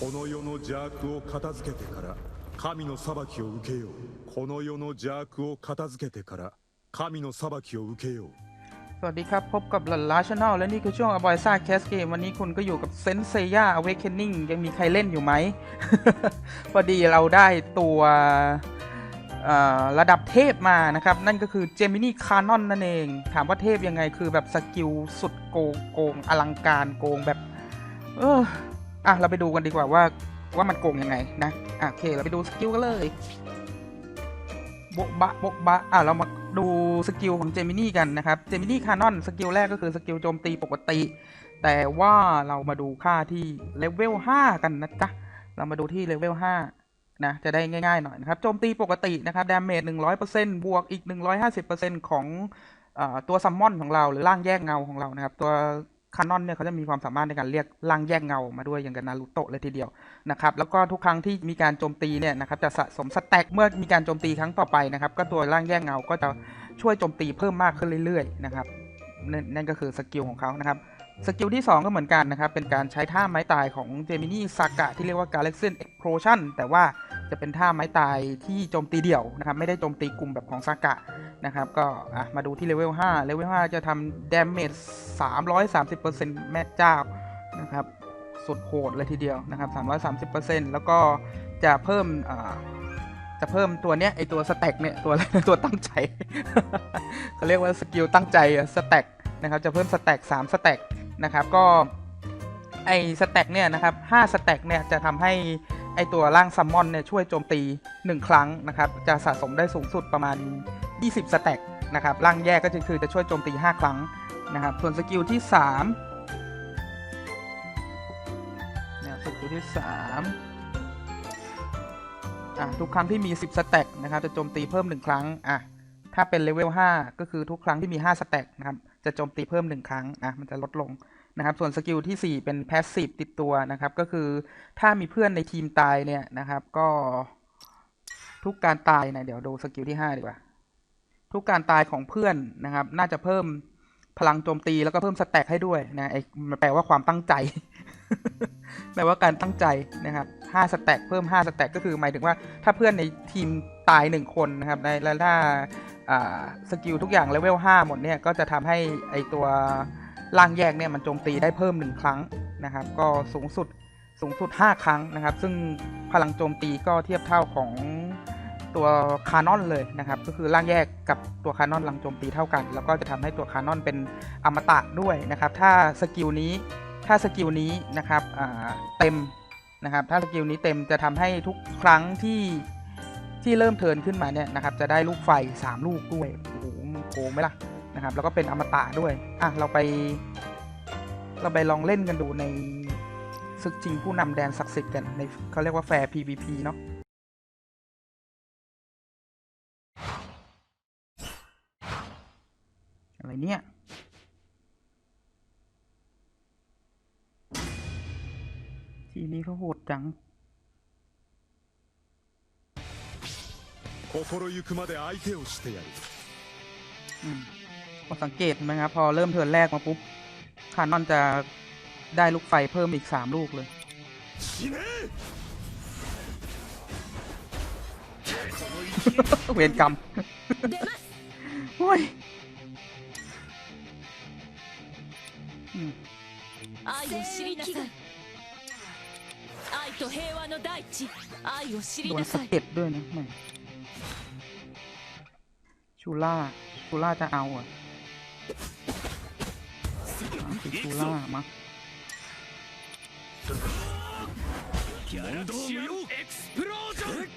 この世の邪悪を片付けてから神の裁きを受けようこの世の邪悪を片付けてから神の裁きを受けよう สวัสดีครับ พบกับหลันล้าชาแนลและนี่คือช่วงอบอยซ่าแคสเกมวันนี้คุณก็อยู่กับเซนเซย่าอเวคเคนนิ่งยังมีใครเล่นอยู่ไหม พอดีเราได้ตัวเอ่อระดับเทพมานะครับ นั่นก็คือเจมินี่คานอนนั่นเอง ถามว่าเทพยังไงคือแบบสกิลสุดโกงโกงอลังการโกงแบบ เออ อะเราไปดูกันดีกว่าว่าว่ามันโกงยังไงนะอะโอเคเราไปดูสกิลกันเลยโบะบะโบะบะอะเรามาดูสกิลของเจมินี่กันนะครับเจมินี่คานอนสกิลแรกก็คือสกิลโจมตีปกติ แต่ว่าเรามาดูค่าที่เลเวล5กันนะจ๊ะเรามาดูที่เลเวล5นะจะได้ง่ายๆหน่อยนะครับโจมตีปกตินะครับดาเมจ100%บวกอีก 150%ของเออตัวซัมมอนของเราหรือร่างแยกเงาของเรานะครับ ตัว คานอนเนี่ยเขาจะมีความสามารถในการเรียกร่างแยกเงามาด้วยอย่างกับนารูโตะเลยทีเดียวนะครับแล้วก็ทุกครั้งที่มีการโจมตีเนี่ยนะครับจะสะสมสแต็กเมื่อมีการโจมตีครั้งต่อไปนะครับก็ตัวร่างแยกเงาก็จะช่วยโจมตีเพิ่มมากขึ้นเรื่อยๆนะครับนั่นนั่นก็คือสกิลของเขานะครับสกิลที่ 2 ก็เหมือนกันนะครับ เป็นการใช้ท่าไม้ตายของเจมินี่ซากะที่เรียกว่า Galaxy Explosion แต่ว่า จะเป็นท่าไม้ตายที่โจมตีเดี่ยวนะครับ ไม่ได้โจมตีกลุ่มแบบของซากะนะครับ ก็มาดูที่เลเวล5เลเวล5จะทำ damage 330%แม่เจ้านะครับ สุดโหดเลยทีเดียวนะครับ 330%แล้วก็จะเพิ่มจะเพิ่มตัวเนี้ยไอตัวสแต็กเนี่ยตัวตัวตั้งใจเขาเรียกว่าสกิลตั้งใจสแต็กนะครับจะเพิ่มสแต็ก3สแต็กนะครับก็ไอสแต็กเนี่ยนะครับ5สแต็กเนี่ยจะทำให้ ไอตัวร่างซัมมอนเนี่ยช่วยโจมตี 1 ครั้งนะครับ จะสะสมได้สูงสุดประมาณ 20 สแต็กนะครับ ร่างแยกก็คือจะช่วยโจมตี 5 ครั้งนะครับ ส่วนสกิลที่3เนี่ยสกิลที่สามอะทุกครั้งที่มี 10 สแต็กนะครับ จะโจมตีเพิ่ม 1 ครั้งอะถ้าเป็นเลเวล5ก็คือทุกครั้งที่มี 5 สแต็กนะครับ จะโจมตีเพิ่ม 1 ครั้งอะมันจะลดลง นะครับส่วนสกิลที่ 4 เป็นแพสซีฟติดตัวนะครับ ก็คือถ้ามีเพื่อนในทีมตายเนี่ยนะครับ ก็ทุกการตายนะเดี๋ยวดูสกิลที่ 5 ดีกว่า ทุกการตายของเพื่อนนะครับ น่าจะเพิ่มพลังโจมตีแล้วก็เพิ่มสแต็กให้ด้วยนะไอ้แปลว่าความตั้งใจแปลว่าการตั้งใจนะครับ5สแต็กเพิ่ม 5 สแต็กก็คือหมายถึงว่าถ้าเพื่อนในทีมตาย 1 คนนะครับในแล้วถ้าอ่าสกิลทุกอย่างเลเวล5หมดเนี่ยก็จะทำให้ไอตัว ร่างแยกเนี่ยมันโจมตีได้เพิ่ม 1 ครั้งนะครับ ก็สูงสุดสูงสุด 5 ครั้งนะครับ ซึ่งพลังโจมตีก็เทียบเท่าของตัวคานอนเลยนะครับ ก็คือร่างแยกกับตัวคานอนลังโจมตีเท่ากัน แล้วก็จะทำให้ตัวคานอนเป็นอมตะด้วยนะครับ ถ้าสกิลนี้ถ้าสกิลนี้นะครับอ่าเต็มนะครับ ถ้าสกิลนี้เต็มจะทำให้ทุกครั้งที่ที่เริ่มเทินขึ้นมาเนี่ยนะครับ จะได้ลูกไฟ 3 ลูกด้วยโอ้โหโกงไหมล่ะ นะครับ แล้วก็เป็นอมตะด้วย อ่ะ เราไป เราไปลองเล่นกันดูในศึกจริงผู้นำแดนศักดิ์สิทธิ์กันในเขาเรียกว่าแฟร์ PVP เนาะ อะไรเนี่ย ทีนี้เขาโหดจัง 心ゆくまで相手をしてやる อืมพอ สังเกตไหมครับพอเริ่มเทิร์นแรกมาปุ๊บคานอนจะได้ลูกไฟเพิ่มอีกสามลูกเลย เวรกรรมโอ้ยโดนสเก็ตด้วยนะชูล่าชูล่าจะเอาอะ エクスプロージョン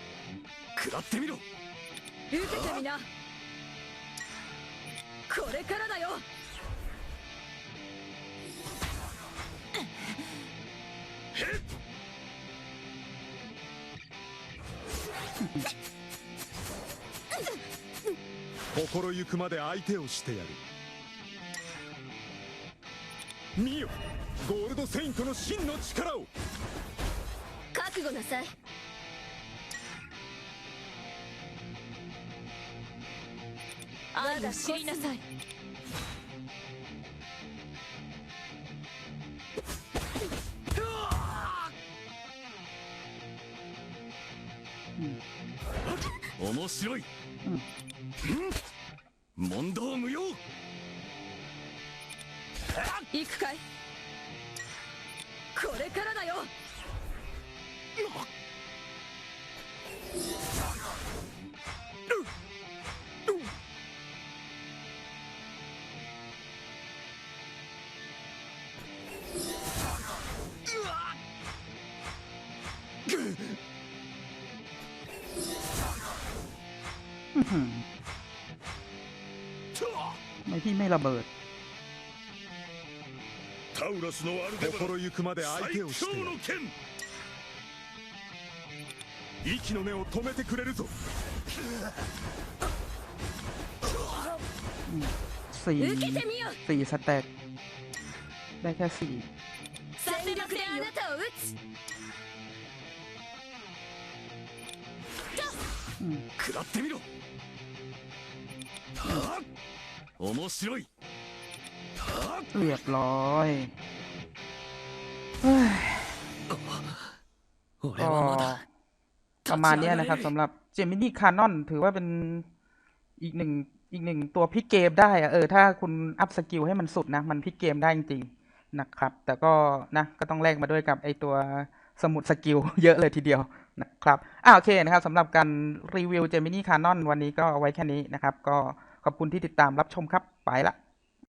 心ゆくまで相手をしてやる。見よゴールドセイントの真の力を。覚悟なさい。愛を知りなさい。面白い、うん。問答無用行くかいこれからだよอื้อหือทำไมพี่ไม่ระเบิด タウラスのアルデバ心ゆくまで相手をしてやる最強の剣息の根を止めてくれるぞ สี่ 受けてみよ สี่สแต็กได้แค่สี่ 全力であなたを撃つ อืม 食らってみろはっ面白いはっ เรียบร้อยก็ประมาณนี้นะครับสำหรับเจมินี่คานอนถือว่าเป็นอีกหนึ่งอีกหนึ่งตัวพิเกมได้อะเออถ้าคุณอัพสกิลให้มันสุดนะ มันพิเกมได้จริงๆนะครับ แต่ก็นะก็ต้องแลกมาด้วยกับไอตัวสมุดสกิลเยอะเลยทีเดียวนะครับอ่าโอเคนะครับสำหรับการรีวิวเจมินี่คานอนวันนี้ก็เอาไว้แค่นี้นะครับ ก็ขอบคุณที่ติดตามรับชมครับ ไปละ